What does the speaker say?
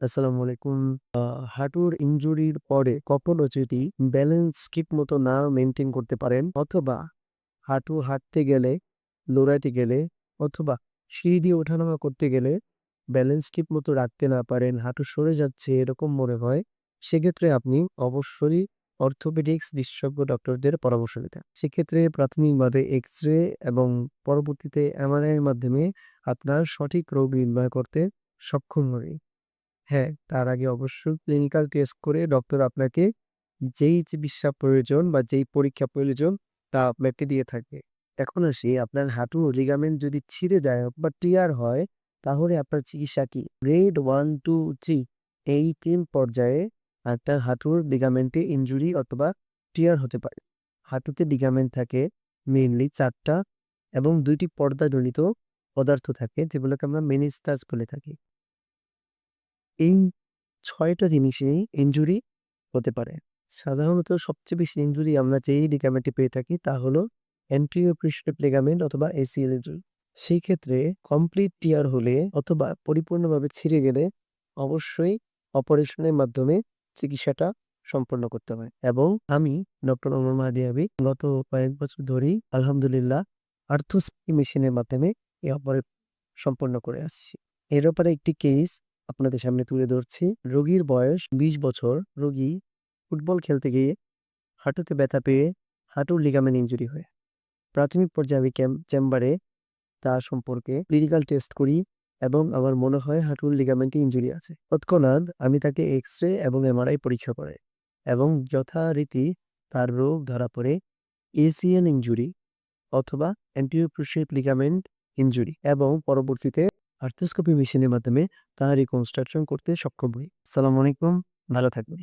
আসসালামু আলাইকুম। হাঁটুর ইনজুরির পরে কখনো যদি ব্যালেন্স ঠিক মতো না মেইনটেইন করতে পারেন অথবা হাঁটু হাঁটতে গেলে, দৌড়াইতে গেলে অথবা সিঁড়ি দিয়ে ওঠানামা করতে গেলে ব্যালেন্স ঠিক মতো রাখতে না পারেন, হাঁটু সরে যাচ্ছে এরকম মনে হয়, সেক্ষেত্রে আপনি অবশ্যই অর্থোপেডিক্স বিশেষজ্ঞ ডক্টরদের পরামর্শ নিতেন সেক্ষেত্রে প্রাথমিকভাবে এক্স-রে এবং পরবর্তীতে এমআরআই এর মাধ্যমে আপনার সঠিক রোগ নির্ণয় করতে সক্ষম হবে। হ্যাঁ, তার আগে অবশ্যই ক্লিনিক্যাল টেস্ট করে ডক্টর আপনাকে যেই চিকিৎসা প্রয়োজন বা যেই পরীক্ষা প্রয়োজন তা আপনাকে দিয়ে থাকে। এখন আসি আপনার হাঁটুর লিগামেন্ট যদি ছিঁড়ে যায় বা টিয়ার হয় তাহলে আপনার চিকিৎসা কি? গ্রেড 1, 2, 3 এই তিন পর্যায়ে আপনার হাঁটুর লিগামেন্টে ইনজুরি অথবা টিয়ার হতে পারে। হাঁটুতে লিগামেন্ট থাকে মেইনলি চারটা এবং ২ টি পর্দাজনিত পদার্থ থাকে যেগুলোকে আমরা মেনিসকাস বলে থাকি। এই ৬ টা জিনিসেই ইনজুরি হতে পারে। সাধারণত সবচেয়ে বেশি ইনজুরি আমরা যেই লিগামেন্টে পেয়ে থাকি তা হলো অ্যান্টেরিয়র ক্রুশিয়েট লিগামেন্ট অথবা এসিএল ইনজুরি। সেই ক্ষেত্রে কমপ্লিট টিয়ার হলে অথবা পরিপূর্ণভাবে ছিঁড়ে গেলে অবশ্যই অপারেশনের মাধ্যমে চিকিৎসাটা সম্পন্ন করতে হয় এবং আমি ডক্টর ওমর মাহাদি আবি গত কয়েক বছর ধরেই আলহামদুলিল্লাহ আর্থ্রোস্কোপি মেশিনের মাধ্যমে এই অপারেশন সম্পন্ন করে আসছি। এর ব্যাপারে একটি কেস আপনাদের সামনে তুলে ধরছি। রোগীর বয়স ২০ বছর। রোগী ফুটবল খেলতে গিয়ে হাঁটুতে ব্যথা পেয়ে হাঁটুর লিগামেন্ট ইঞ্জুরি হয়। প্রাথমিক পর্যায়ে আমি চেম্বারে তার সম্পর্কে ক্লিনিক্যাল টেস্ট করি এবং আমার মনে হয় হাঁটুর লিগামেন্টে ইঞ্জুরি আছে। তৎক্ষণাৎ আমি তাকে এক্স-রে এবং এমআরআই পরীক্ষা করে এবং যথারীতি তার রোগ ধরা পড়ে এসিএল ইনজুরি অথবা অ্যান্টেরিয়র ক্রুশিয়েট লিগামেন্ট ইনজুরি এবং পরবর্তীতে আর্থ্রোস্কোপি মেশিনের মাধ্যমে তার রিকনস্ট্রাকশন করতে সক্ষম হই। সালাম আলাইকুম, ভালো থাকবেন।